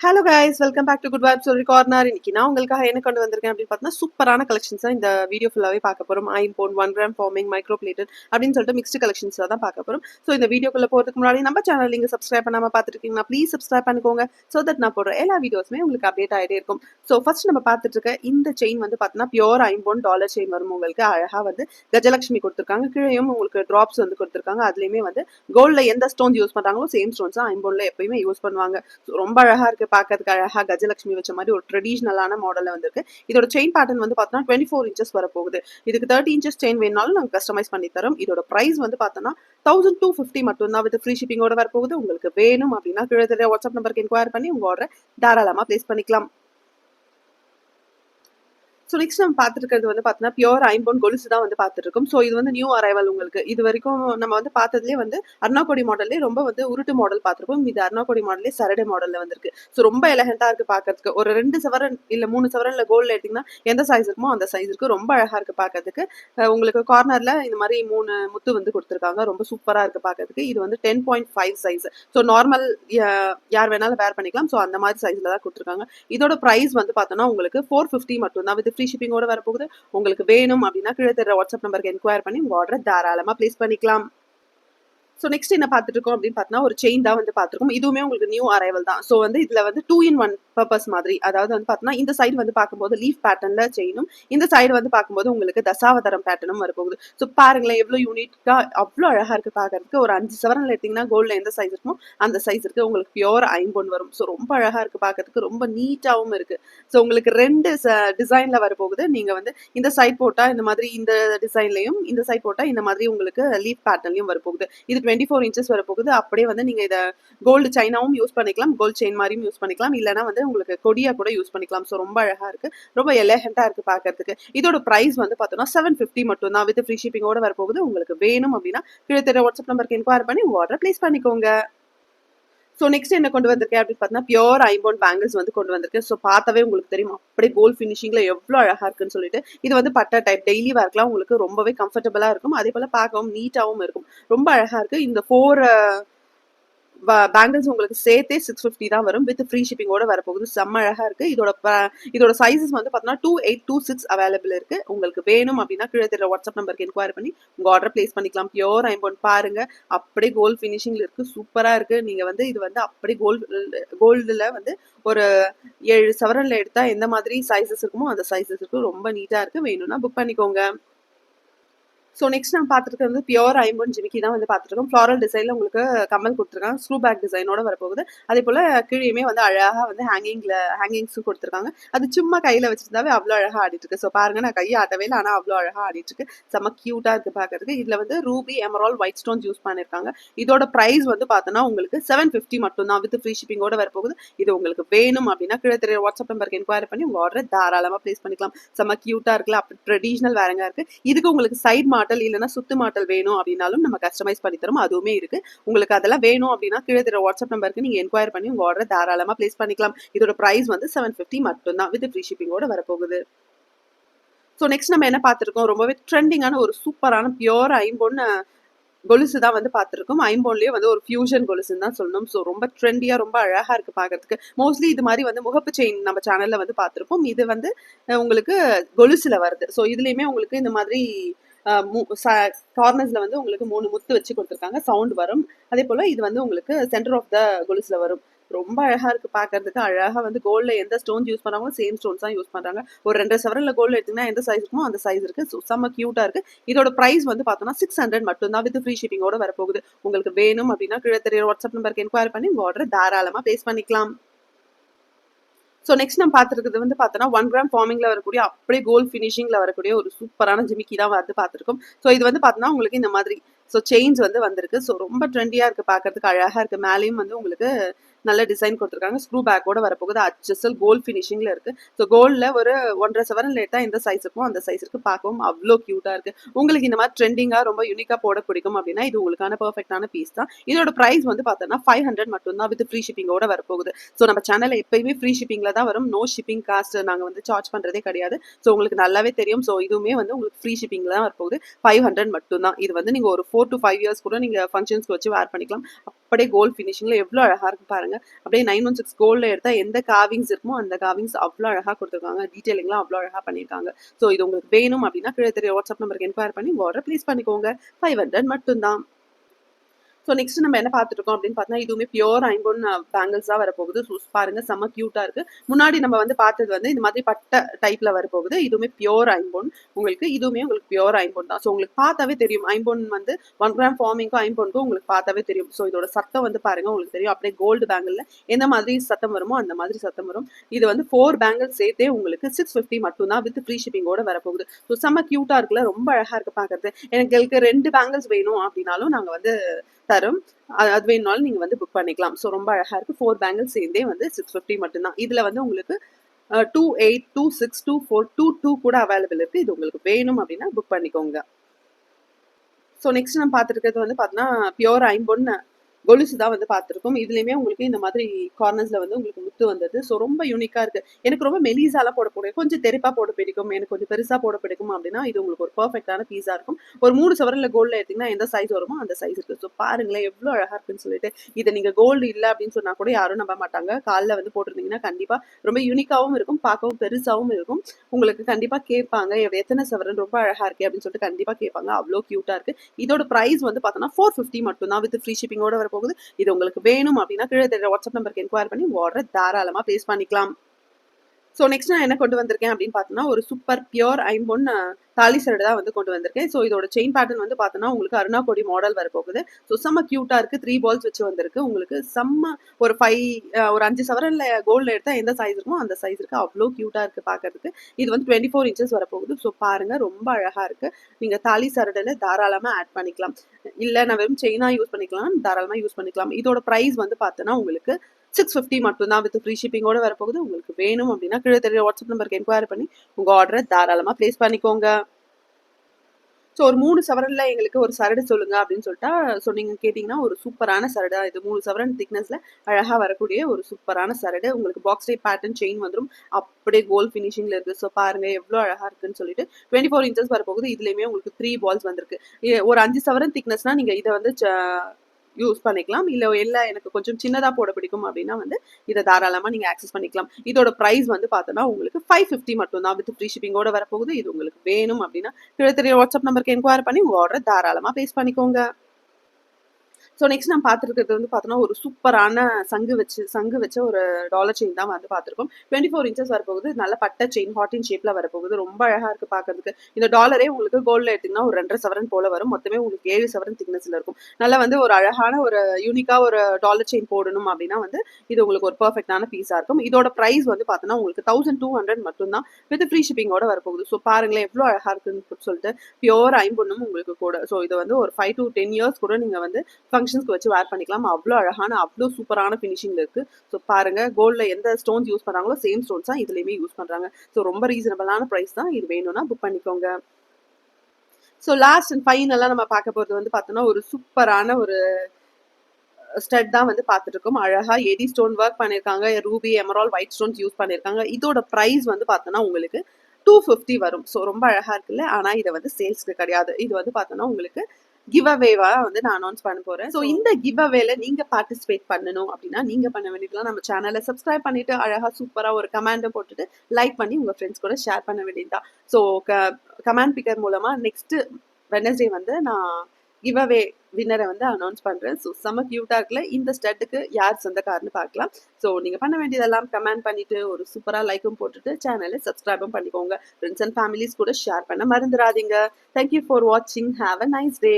Hello guys welcome back to good vibe சொல்லி corner இன்னைக்கு நான் உங்களுக்காக என்ன கொண்டு வந்திருக்கேன் அப்படின்னு பார்த்தீங்கன்னா சூப்பரான கலெக்ஷன்ஸ் தான் இந்த வீடியோ ஃபுல்லாகவே பார்க்க போகிறோம் ஐம்போன் one gram forming micro plated அப்படின்னு சொல்லிட்டு மிக்ஸ்டு கலெக்ஷன்ஸ் தான் பார்க்க போகிறோம் ஸோ இந்த வீடியோக்குள்ள போகிறதுக்கு முன்னாடி நம்ம சேனல் நீங்கள் சப்ஸ்கிரைப் பண்ணாமல் பார்த்துருக்கீங்கன்னா ப்ளீஸ் சப்ஸ்கிரைப் பண்ணிக்கோங்க. ஸோ தட் நான் போடுற எல்லா வீடியோஸுமே உங்களுக்கு அப்டேட் ஆகிட்டே இருக்கும். ஸோ ஃபர்ஸ்ட் நம்ம பார்த்துட்டு இருக்க இந்த செயின் வந்து பார்த்தீங்கன்னா பியோர் ஐம்போன் டாலர் செயின் வரும். உங்களுக்கு அழகாக வந்து கஜலட்சுமி கொடுத்துருக்காங்க. கீழேயும் உங்களுக்கு ட்ராப்ஸ் வந்து கொடுத்துருக்காங்க. அதுலேயுமே வந்து கோல்டில் எந்த ஸ்டோன்ஸ் யூஸ் பண்ணுறாங்களோ சேம் ஸ்டோன்ஸ் தான் ஐம்போனில் எப்பயுமே யூஸ் பண்ணுவாங்க. ஸோ ரொம்ப அழகாக இருக்குது பார்க்கறதுக்கு அழகாக கஜலட்சுமி வச்ச மாதிரி ஒரு ட்ரெடிஷ்னலான மாடலில் வந்திருக்கு. இதோட செயின் பேட்டர்ன் வந்து பார்த்தோன்னா டுவெண்ட்டி ஃபோர் இன்ச்சஸ் வர போகுது இதுக்கு தேர்ட்டி இன்ச்சஸ் செயின் வேணாலும் நாங்கள் கஸ்டமைஸ் பண்ணி தரோம். இதோட ப்ரைஸ் வந்து பார்த்தோன்னா தௌசண்ட் டூ ஃபிஃப்டி மட்டும் தான் வித் ஃப்ரீ ஷிப்பிங்கோட வரப்போகுது. உங்களுக்கு வேணும் அப்படின்னா கீழே வாட்ஸ்அப் நம்பருக்கு என்கொயர் பண்ணி உங்கள் ஆர்டரை தாராளமாக ப்ளேஸ் பண்ணிக்கலாம். ஸோ நெக்ஸ்ட் நம்ம பார்த்துருக்கிறது வந்து பார்த்தீங்கன்னா பியோர் ஐம்போன் கொலுசு தான் வந்து பார்த்துருக்கோம். ஸோ இது வந்து நியூ அரைவல் உங்களுக்கு. இது வரைக்கும் நம்ம வந்து பார்த்ததுலேயே வந்து அருணாக்கோடி மாடல்லே ரொம்ப வந்து உருட்டு மாடல் பார்த்துருப்போம் இது அருணாக்கோடி மாடலே சரடே மாடலில் வந்திருக்கு. ஸோ ரொம்ப எலகெண்ட்டாக இருக்குது பார்க்கறதுக்கு. ஒரு ரெண்டு சவரன் இல்லை மூணு சவரன் இல்லை கோல்டில் எடுத்திங்கன்னா எந்த சைஸ் இருக்குமோ அந்த சைஸ் இருக்குது ரொம்ப அழகாக இருக்குது பார்க்கறதுக்கு. உங்களுக்கு கார்னரில் இந்த மாதிரி மூணு முத்து வந்து கொடுத்துருக்காங்க. ரொம்ப சூப்பராக இருக்குது பார்க்கறதுக்கு. இது வந்து ten point five size so normal யார் வேணாலும் வேர் பண்ணிக்கலாம். ஸோ அந்த மாதிரி சைஸில் தான் கொடுத்துருக்காங்க. இதோட ப்ரைஸ் வந்து பார்த்தோன்னா உங்களுக்கு ஃபோர் ஃபிஃப்டி மட்டும் தான் வித் ஃப்ரீ ஷிப்பிங்கோட வரப்போகுது. உங்களுக்கு வேணும் அப்படின்னா கீழே தர வாட்ஸ்அப் நம்பருக்கு என்கொயர் பண்ணி உங்கள் ஆர்டரை தாராளமாக ப்ளேஸ் பண்ணிக்கலாம். ஸோ நெக்ஸ்ட் என்ன பார்த்துட்டு இருக்கோம் அப்படின்னு பார்த்தோன்னா ஒரு செயின் தான் வந்து பார்த்துருக்கோம். இதுவுமே உங்களுக்கு நியூ அரைவல் தான். ஸோ வந்து இதில் வந்து டூ இன் ஒன் பர்பஸ் மாதிரி அதாவது வந்து பார்த்தோன்னா இந்த சைடு வந்து பார்க்கும்போது லீஃப் பேட்டர்ன்ல செயினும் இந்த சைடு வந்து பார்க்கும்போது உங்களுக்கு தசாவதாரம் பேட்டர்னும் வரப்போகுது. ஸோ பாருங்களேன் எவ்வளோ யூனிட்டாக அவ்வளோ அழகாக இருக்குது பார்க்கறதுக்கு. ஒரு அஞ்சு சவரனில் எடுத்திங்கன்னா கோல்டில் எந்த சைஸ் இருக்குமோ அந்த சைஸ் இருக்கு உங்களுக்கு பியோர் ஐம்பொன் வரும். ஸோ ரொம்ப அழகாக இருக்குது பார்க்கறதுக்கு. ரொம்ப நீட்டாகவும் இருக்குது ஸோ உங்களுக்கு ரெண்டு டிசைனில் வரப்போகுது. நீங்கள் வந்து இந்த சைட் போட்டால் இந்த மாதிரி இந்த டிசைன்லையும் இந்த சைட் போட்டால் இந்த மாதிரி உங்களுக்கு லீஃப் பேட்டர்லையும் வரப்போகுது. இது டுவெண்ட்டி ஃபோர் இன்ச்சஸ் வரப்போகுது. அப்படியே வந்து நீங்கள் இதை கோல்டு சைனாவும் யூஸ் பண்ணிக்கலாம். கோல்டு செயின் மாதிரியும் யூஸ் பண்ணிக்கலாம். இல்லைனா வந்து உங்களுக்கு கொடியா கூட யூஸ் பண்ணிக்கலாம். ஸோ ரொம்ப அழகாக இருக்குது ரொம்ப எலகெண்ட்டாக இருக்குது பார்க்கறதுக்கு இதோட ப்ரைஸ் வந்து பார்த்தோன்னா செவன் ஃபிஃப்டி மட்டும் தான். வித் ஃப்ரீ ஷிப்பிங்கோட வரப்போகுது. உங்களுக்கு வேணும் அப்படின்னா கீழே தெரிய வாட்ஸ்அப் நம்பருக்கு என்கொயர் பண்ணி உங்கள் ஆர்டர் ப்ளேஸ் பண்ணிக்கோங்க. ஸோ நெக்ஸ்ட் என்ன கொண்டு வந்திருக்கேன் அப்படின்னு பார்த்தீங்கன்னா பியோர் ஐபோன் பேங்கிள்ஸ் வந்து கொண்டு வந்திருக்கேன். ஸோ பார்த்தாவே உங்களுக்கு தெரியும். அப்படியே கோல்ட் ஃபினிஷிங்கில் எவ்வளோ அழகாக இருக்குன்னு சொல்லிட்டு. இது வந்து பட்டா டைப் டெய்லி ஒர்க்லாம் உங்களுக்கு ரொம்பவே கம்ஃபர்டபுளாக இருக்கும். அதே போல் பார்க்கவும் நீட்டாகவும் இருக்கும். ரொம்ப அழகாக இருக்குது இந்த ஃபோர் பேங்கிள்ஸ் உங்களுக்கு சேர்த்தே சிக்ஸ் ஃபிஃப்டி தான் வரும். வித் ஃப்ரீ ஷிப்பிங்கோட வரப்போகுது. செம்ம அழகாக இருக்குது இதோட இதோட சைஸஸ் வந்து பார்த்தீங்கன்னா two eight two six available இருக்குது உங்களுக்கு வேணும் அப்படின்னா கீழே தெரியல வாட்ஸ்அப் நம்பருக்கு என்கொயர் பண்ணி உங்கள் ஆர்டர் ப்ளேஸ் பண்ணிக்கலாம். பியோர் ஐம்பொன் பாருங்க. அப்படியே கோல்ட் ஃபினிஷிங்கில் இருக்குது சூப்பராக இருக்குது நீங்கள் வந்து இது வந்து அப்படியே கோல்டு கோல்டில் வந்து ஒரு ஏழு சவரனில் எடுத்தால் எந்த மாதிரி சைஸஸ் இருக்குமோ அந்த சைஸஸ் இருக்கும் ரொம்ப நீட்டாக இருக்குது வேணும்னா புக் பண்ணிக்கோங்க. ஸோ நெக்ஸ்ட் நான் பார்த்துருக்கிறது வந்து பியோர் ஐம்பன் ஜிமிக்கி தான் வந்து பார்த்துருக்கோம். ஃப்ளாரல் டிசைனில் உங்களுக்கு கமல் கொடுத்துருக்காங்க. ஸ்க்ரூ பேக் டிசைனோட வரப்போகுது. அதே போல் கீழேயுமே வந்து அழகாக வந்து ஹேங்கிங்கில் ஹேங்கிங்ஸும் கொடுத்துருக்காங்க. அது சும்மா கையில் வச்சிருந்தாவே அவ்வளோ அழகாக ஆடிட்டு இருக்கு. ஸோ பாருங்க நான் கையை ஆட்டவே இல்லை. ஆனால் அவ்வளோ அழகாக ஆடிட்டு இருக்கு. செம்ம க்யூட்டாக இருக்குது பார்க்கறதுக்கு. இதில் வந்து ruby emerald white stones use பண்ணியிருக்காங்க இதோட ப்ரைஸ் வந்து பார்த்தோன்னா உங்களுக்கு செவன் ஃபிஃப்டி மட்டும் தான் வித் ஃப்ரீ ஷிப்பிங்கோட வரப்போகுது. இது உங்களுக்கு வேணும் அப்படின்னா கீழே தெரிய வாட்ஸ்அப் நம்பருக்கு என்கொயரி பண்ணி உங்கள் ஆர்டரை தாராளமாக ப்ளேஸ் பண்ணிக்கலாம். செம்ம க்யூட்டாக இருக்குல்ல. அப்படி ட்ரெடிஷ்னல் வேறங்க இருக்குது இதுக்கு உங்களுக்கு சைட் மாட்டல் இல்லைன்னா சுத்து மாட்டல் வேணும் அப்படின்னாலும் நம்ம கஸ்டமைஸ் பண்ணி தரோம். அதுவுமே இருக்கு. உங்களுக்கு அதெல்லாம் வேணும் அப்படின்னா கீழே தர வாட்ஸ்அப் நம்பருக்கு நீங்க என்கொயர் பண்ணி உங்க ஆர்டர் தாராளமா ப்ளேஸ் பண்ணிக்கலாம். இதோட பிரைஸ் வந்து செவன் ஃபிஃப்டி மட்டும்தான் வித் ஃப்ரீ ஷிப்பிங்கோட வரப்போகுது. ஸோ நெக்ஸ்ட் நம்ம என்ன பார்த்துருக்கோம்? ரொம்பவே ட்ரெண்டிங்கான ஒரு சூப்பரான பியோர் ஐம்பொன்னு கொலுசு தான் வந்து பார்த்துருக்கோம். ஐம்போன்லேயே வந்து ஒரு ஃபியூஷன் கொலுசுன்னு தான் சொல்லணும். ஸோ ரொம்ப ட்ரெண்டியாக ரொம்ப அழகாக இருக்குது பார்க்கறதுக்கு. மோஸ்ட்லி இது மாதிரி வந்து முகப்பு செயின் நம்ம சேனலில் வந்து பார்த்துருப்போம். இது வந்து உங்களுக்கு கொலுசில் வருது. ஸோ இதுலேயுமே உங்களுக்கு இந்த மாதிரி கார்னர்ஸில் வந்து உங்களுக்கு மூணு முத்து வச்சு கொடுத்துருக்காங்க. சவுண்ட் வரும். அதே போல் இது வந்து உங்களுக்கு சென்டர் ஆஃப் த கொலுசில் வரும். ரொம்ப அழகாக இருக்குது பார்க்கறதுக்கு அழகாக வந்து கோல்டில் எந்த ஸ்டோன்ஸ் யூஸ் பண்ணுறாங்களோ சேம் ஸ்டோன்ஸ் தான் யூஸ் பண்ணுறாங்க ஒரு ரெண்டு சவரில் கோல்டு எடுத்திங்கன்னா எந்த சைஸ் இருக்குமோ அந்த சைஸ் இருக்குது செம்ம க்யூட்டாக இருக்குது இதோட ப்ரைஸ் வந்து பார்த்தோன்னா சிக்ஸ் ஹண்ட்ரட் மட்டும்தான் வித் ஃப்ரீ ஷிப்பிங்கோட வரப்போகுது. உங்களுக்கு வேணும் அப்படின்னா கீழே தெரிய வாட்ஸ்அப் நம்பருக்கு என்கொயரி பண்ணி உங்கள் ஆர்டர் தாராளமாக பேஸ் பண்ணிக்கலாம். ஸோ நெக்ஸ்ட் நம்ம பார்த்துருக்கிறது வந்து பார்த்தோன்னா ஒன் கிராம் ஃபார்மிங்கில் வரக்கூடிய அப்படியே கோல்ட் ஃபினிஷிங்கில் வரக்கூடிய ஒரு சூப்பரான ஜிமிக்கி தான் வந்து பார்த்துருக்கோம். ஸோ இது வந்து பார்த்தோன்னா உங்களுக்கு இந்த மாதிரி ஸோ செயின்ஸ் வந்து வந்திருக்கு. ஸோ ரொம்ப ட்ரெண்டியாக இருக்குது பார்க்கறதுக்கு அழகாக இருக்குது மேலேயும் வந்து உங்களுக்கு நல்ல டிசைன் கொடுத்துருக்காங்க. ஸ்க்ரூ பேக்கோட வரப்போகுது. அச்சசல் கோல்ட் ஃபினிஷிங்கில் இருக்குது ஸோ கோல்டில் ஒரு ஒன்றரை செவரன் லேட்டாக இந்த சைஸ் இருக்கும். அந்த சைஸ் இருக்குது பார்க்கவும் அவ்வளோ க்யூட்டாக இருக்குது உங்களுக்கு இந்த மாதிரி ட்ரெண்டிங்காக ரொம்ப யூனிக்காக போட பிடிக்கும் அப்படின்னா இது உங்களுக்கான பர்ஃபெக்டான பீஸ் தான். இதோட ப்ரைஸ் வந்து பார்த்தோன்னா ஃபைவ் ஹண்ட்ரட் மட்டும்தான் வித் ஃப்ரீ ஷிப்பிங்கோட வரப்போகுது. ஸோ நம்ம சேனலில் எப்பயுமே ஃப்ரீ ஷிப்பிங்கில் தான் வரும். நோ ஷிப்பிங் காஸ்ட் நாங்கள் வந்து சார்ஜ் பண்ணுறதே கிடையாது. ஸோ உங்களுக்கு நல்லாவே தெரியும். ஸோ இதுவுமே வந்து உங்களுக்கு ஃப்ரீ ஷிப்பிங்கில் தான் வரப்போகுது. ஃபைவ் ஹண்ட்ரட் மட்டும்தான். இது வந்து நீங்கள் ஒரு ஃபோர் டு ஃபைவ் இயர்ஸ் கூட நீங்கள் ஃபங்க்ஷன்ஸ்க்கு வச்சு வேர் பண்ணிக்கலாம். அப்படியே கோல்ட் ஃபினிஷிங்கில் எவ்வளோ அழகாக இருக்கு பாருங்க. கொடுத்துருக்காங்க. அப்படியே நைன் ஒன் சிக்ஸ் கோல்டில் எடுத்தால் எந்த காவிங்ஸ் இருக்குமோ அந்த காவிங்ஸ் அவ்வளோ அழகாக கொடுத்துருக்காங்க. டீட்டெயிலிங்லாம் அவ்வளோ அழகாக பண்ணியிருக்காங்க. ஸோ இது உங்களுக்கு வேணும் அப்படின்னா கீழே தெரிய வாட்ஸ்அப் நம்பருக்கு என்கொயர் பண்ணி ஆர்டர் ப்ளேஸ் பண்ணிக்கோங்க. ஃபைவ் ஹண்ட்ரட் மட்டும்தான். ஸோ நெக்ஸ்ட் நம்ம என்ன பார்த்துருக்கோம் அப்படின்னு பார்த்தீங்கன்னா இதுவுமே பியோர் ஐம்பொன் பேங்கிள்ஸாக வரப்போகுது. ஸோ பாருங்க செம்ம க்யூட்டாக இருக்கு. முன்னாடி நம்ம வந்து பார்த்தது வந்து இந்த மாதிரி பட்டை டைப்ல வரப்போகுது. இதுவுமே பியோர் ஐம்பொன். உங்களுக்கு இதுவுமே உங்களுக்கு பியோர் ஐம்பொன் தான். ஸோ உங்களுக்கு பார்த்தாவே தெரியும். ஐம்பொன் வந்து ஒன் கிராம் ஃபார்மிங்க்கும் ஐம்பொன்க்கும் உங்களுக்கு பார்த்தாவே தெரியும். ஸோ இதோட சத்தம் வந்து பாருங்க உங்களுக்கு தெரியும். அப்படியே கோல்டு பேங்கிளில் எந்த மாதிரி சத்தம் வருமோ அந்த மாதிரி சத்தம் வரும். இது வந்து ஃபோர் பேங்கிள் சேர்த்தே உங்களுக்கு சிக்ஸ் ஃபிஃப்டி மட்டும்தான் வித் ஃப்ரீ ஷிப்பிங்கோட வரப்போகுது. ஸோ செம்ம க்யூட்டாக இருக்குல்ல. ரொம்ப அழகாக இருக்கு பார்க்குறது எனக்கு ரெண்டு பேங்கிள்ஸ் வேணும் அப்படின்னாலும் நாங்கள் வந்து தரும். அது அது வேணுனாலும் நீங்கள் வந்து புக் பண்ணிக்கலாம். ஸோ ரொம்ப அழகாக இருக்குது ஃபோர் பேங்கிள்ஸ் சேர்ந்தே வந்து சிக்ஸ் ஃபிஃப்டி மட்டும்தான். இதில் வந்து உங்களுக்கு two eight two six two four two two கூட அவைலபிள் இருக்குது இது உங்களுக்கு வேணும் அப்படின்னா புக் பண்ணிக்கோங்க. ஸோ நெக்ஸ்ட் நம்ம பார்த்துருக்கிறது வந்து பார்த்தோன்னா பியோர் ஐம்பொன்னு கொலுசு தான் வந்து பார்த்துருக்கோம். இதுலேயுமே உங்களுக்கு இந்த மாதிரி கார்னர்ஸில் வந்து உங்களுக்கு முத்து வந்தது. ஸோ ரொம்ப யூனிக்காக இருக்குது எனக்கு ரொம்ப மெலிசாலாம் போட பிடிக்கும். கொஞ்சம் தெருப்பாக போட பிடிக்கும். எனக்கு கொஞ்சம் பெருசாக போட பிடிக்கும் அப்படின்னா இது உங்களுக்கு ஒரு பர்ஃபெக்டான பீஸாக இருக்கும். ஒரு மூணு சவரில் கோல்டில் எடுத்திங்கன்னா எந்த சைஸ் வருமோ அந்த சைஸ் இருக்குது ஸோ பாருங்களேன் எவ்வளோ அழகாக இருக்குன்னு சொல்லிட்டு. இதை நீங்கள் கோல்டு இல்லை அப்படின்னு சொன்னால் கூட யாரும் நம்ப மாட்டாங்க. காலில் வந்து போட்டிருந்தீங்கன்னா கண்டிப்பாக ரொம்ப யூனிக்காகவும் இருக்கும். பார்க்கவும் பெருசாகவும் இருக்கும். உங்களுக்கு கண்டிப்பாக கேட்பாங்க. எத்தனை சவரன் ரொம்ப அழகாக இருக்கு அப்படின்னு சொல்லிட்டு கண்டிப்பாக கேட்பாங்க. அவ்வளோ க்யூட்டாக இருக்குது இதோட ப்ரைஸ் வந்து பார்த்தோன்னா ஃபோர் ஃபிஃப்டி மட்டும் தான் வித் ஃப்ரீ ஷிப்பிங்கோட போகுது. இது உங்களுக்கு வேணும் அப்படின்னா கீழே தெரியுற வாட்ஸ்அப் நம்பருக்கு என்கொயர் பண்ணி ஆர்டர் தாராளமாக ப்ளேஸ் பண்ணிக்கலாம். ஸோ நெக்ஸ்ட் நான் என்ன கொண்டு வந்திருக்கேன் அப்படின்னு பார்த்தோன்னா ஒரு சூப்பர் பியோர் ஐம்பொன் தாலி சரடு தான் வந்து கொண்டு வந்திருக்கேன். ஸோ இதோட செயின் பேட்டர்ன் வந்து பார்த்தோன்னா உங்களுக்கு அருணாக்கொடி மாடல் வரப்போகுது. ஸோ செம்ம க்யூட்டாக இருக்குது த்ரீ பால்ஸ் வச்சு வந்திருக்கு. உங்களுக்கு செம்ம ஒரு ஃபைவ் ஒரு அஞ்சு சவரனில் கோல்டில் எடுத்தால் எந்த சைஸ் இருக்குமோ அந்த சைஸ் இருக்குது அவ்வளோ க்யூட்டாக இருக்குது பார்க்கறதுக்கு. இது வந்து டுவெண்ட்டி ஃபோர் இன்ச்சஸ் வரப்போகுது. ஸோ பாருங்கள் ரொம்ப அழகாக இருக்குது நீங்கள் தாலி சரடில் தாராளமாக ஆட் பண்ணிக்கலாம். இல்லை நான் வெறும் செயினாக யூஸ் பண்ணிக்கலாம். தாராளமாக யூஸ் பண்ணிக்கலாம். இதோட ப்ரைஸ் வந்து பார்த்தோன்னா உங்களுக்கு சிக்ஸ் ஃபிஃப்டி மட்டும்தான் வித் ஃப்ரீ ஷிப்பிங்கோட வரப்போகுது. உங்களுக்கு வேணும் அப்படின்னா கீழே தெரிய வாட்ஸ்அப் நம்பருக்கு என்கொயரி பண்ணி உங்கள் ஆர்டரை தாராளமாக ப்ளேஸ் பண்ணிக்கோங்க. ஸோ ஒரு மூணு சவரனில் எங்களுக்கு ஒரு சரடு சொல்லுங்க அப்படின்னு சொல்லிட்டா ஸோ நீங்கள் கேட்டிங்கன்னா ஒரு சூப்பரான சரடு. இது மூணு சவரன் திக்னஸில் அழகாக வரக்கூடிய ஒரு சூப்பரான சரடு. உங்களுக்கு பாக்ஸ் டைப் பேட்டர்ன் செயின் வந்துடும் அப்படியே கோல் ஃபினிஷிங்கில் இருக்குது ஸோ பாருங்கள் எவ்வளோ அழகாக இருக்குன்னு சொல்லிட்டு டுவெண்ட்டி ஃபோர் இன்ச்சஸ் வரப்போகுது. இதுலேயுமே உங்களுக்கு த்ரீ பால்ஸ் வந்திருக்கு. ஒரு அஞ்சு சவரன் திக்னஸ்னால் நீங்கள் இதை வந்து யூஸ் பண்ணிக்கலாம். இல்லை இல்லை எனக்கு கொஞ்சம் சின்னதாக போட பிடிக்கும் அப்படின்னா வந்து இதை தாராளமாக நீங்கள் ஆக்சஸ் பண்ணிக்கலாம். இதோட ப்ரைஸ் வந்து பார்த்தோன்னா உங்களுக்கு ஃபைவ் ஃபிஃப்டி மட்டும் தான் வித் ஃப்ரீ ஷிப்பிங்கோட வரப்போகுது. இது உங்களுக்கு வேணும் அப்படின்னா கிட்டத்தட்ட வாட்ஸ்அப் நம்பருக்கு என்கொயர் பண்ணி உங்கள் ஆர்டர் தாராளமாக பேஸ் பண்ணிக்கோங்க. ஸோ நெக்ஸ்ட் நான் பார்த்துருக்கிறது வந்து பார்த்தோன்னா ஒரு சூப்பரான சங்கு வச்சு சங்கு வச்ச ஒரு டாலர் செயின் தான் வந்து பார்த்துருக்கோம். டுவெண்ட்டி ஃபோர் இன்ச்சஸ் வரப்போகுது. நல்ல பட்டை செயின் ஹாட்டின் ஷேப்பில் வரப்போகுது. ரொம்ப அழகாக இருக்குது பார்க்கறதுக்கு. இந்த டாலரே உங்களுக்கு கோல்டில் எடுத்திங்கன்னா ஒரு ரெண்டரை சவரன் போல வரும். மொத்தமே உங்களுக்கு ஏழு சவரன் திக்னஸில் இருக்கும். நல்லா வந்து ஒரு அழகான ஒரு யூனிக்காக ஒரு டாலர் செயின் போடணும் அப்படின்னா வந்து இது உங்களுக்கு ஒரு பர்ஃபெக்டான பீஸாக இருக்கும். இதோட ப்ரைஸ் வந்து பார்த்தோன்னா உங்களுக்கு தௌசண்ட் டூ ஹண்ட்ரட் மட்டும்தான் வித் ஃப்ரீ ஷிப்பிங்கோட வரப்போகுது. ஸோ பாருங்களேன் எவ்வளோ அழகாக இருக்குன்னு சொல்லிட்டு பியோர் ஐம்பொண்ணும் உங்களுக்கு கூட ஸோ இதை வந்து ஒரு ஃபைவ் டு டென் இயர்ஸ் கூட நீங்கள் வந்து ஃபங்க்ஷன்ஸ்க்கு வச்சு வேர் பண்ணிக்கலாம். அவ்வளோ அழகான அவ்வளோ சூப்பரான ஃபினிஷிங்கில் இருக்குது ஸோ பாருங்கள் கோல்டில் எந்த ஸ்டோன்ஸ் யூஸ் பண்ணுறாங்களோ சேம் ஸ்டோன்ஸ் தான் இதுலேயுமே யூஸ் பண்ணுறாங்க ஸோ ரொம்ப ரீசனபிளான ப்ரைஸ் தான். இது வேணும்னா புக் பண்ணிக்கோங்க. ஸோ லாஸ்ட் அண்ட் ஃபைனலாக நம்ம பார்க்க போகிறது வந்து பார்த்தோன்னா ஒரு சூப்பரான ஒரு ஸ்டட் தான் வந்து பார்த்துட்டு இருக்கோம். அழகா எடி ஸ்டோன் ஒர்க் பண்ணியிருக்காங்க ruby emerald white stones use பண்ணியிருக்காங்க இதோட ப்ரைஸ் வந்து பார்த்தோன்னா உங்களுக்கு டூ ஃபிஃப்டி வரும். ஸோ ரொம்ப அழகா இருக்குல்ல. ஆனால் இதை வந்து சேல்ஸ்க்கு கிடையாது. இது வந்து பார்த்தோன்னா உங்களுக்கு கிவ் அவேவா வந்து நான் அனௌன்ஸ் பண்ண போறேன். ஸோ இந்த கிவ் அவேல நீங்க பார்ட்டிசிபேட் பண்ணணும் அப்படின்னா நீங்க பண்ண வேண்டியதுலாம் நம்ம சேனலை சப்ஸ்கிரைப் பண்ணிட்டு அழகா சூப்பரா ஒரு கமெண்டை போட்டுட்டு லைக் பண்ணி உங்க ஃப்ரெண்ட்ஸ் கூட ஷேர் பண்ண வேண்டியதுதான். ஸோ கமெண்ட் பிக்கர் மூலமா நெக்ஸ்ட் வெனஸ்டே வந்து நான் கிவ்அவே வின்னரை வந்து அனௌன்ஸ் பண்றேன். ஸோ செம்ம கியூட்டா இருக்குல்ல இந்த ஸ்டட்டுக்கு யார் சொந்தக்காரன்னு பார்க்கலாம். ஸோ நீங்க பண்ண வேண்டியதெல்லாம் கமெண்ட் பண்ணிட்டு ஒரு சூப்பரா லைக்கும் போட்டுட்டு சேனலை சப்ஸ்கிரைபும் பண்ணிக்கோங்க. ஃப்ரெண்ட்ஸ் அண்ட் ஃபேமிலிஸ் கூட ஷேர் பண்ண மறந்துடாதீங்க தேங்க்யூ ஃபார் வாட்சிங் ஹாவ் அ நைஸ் டே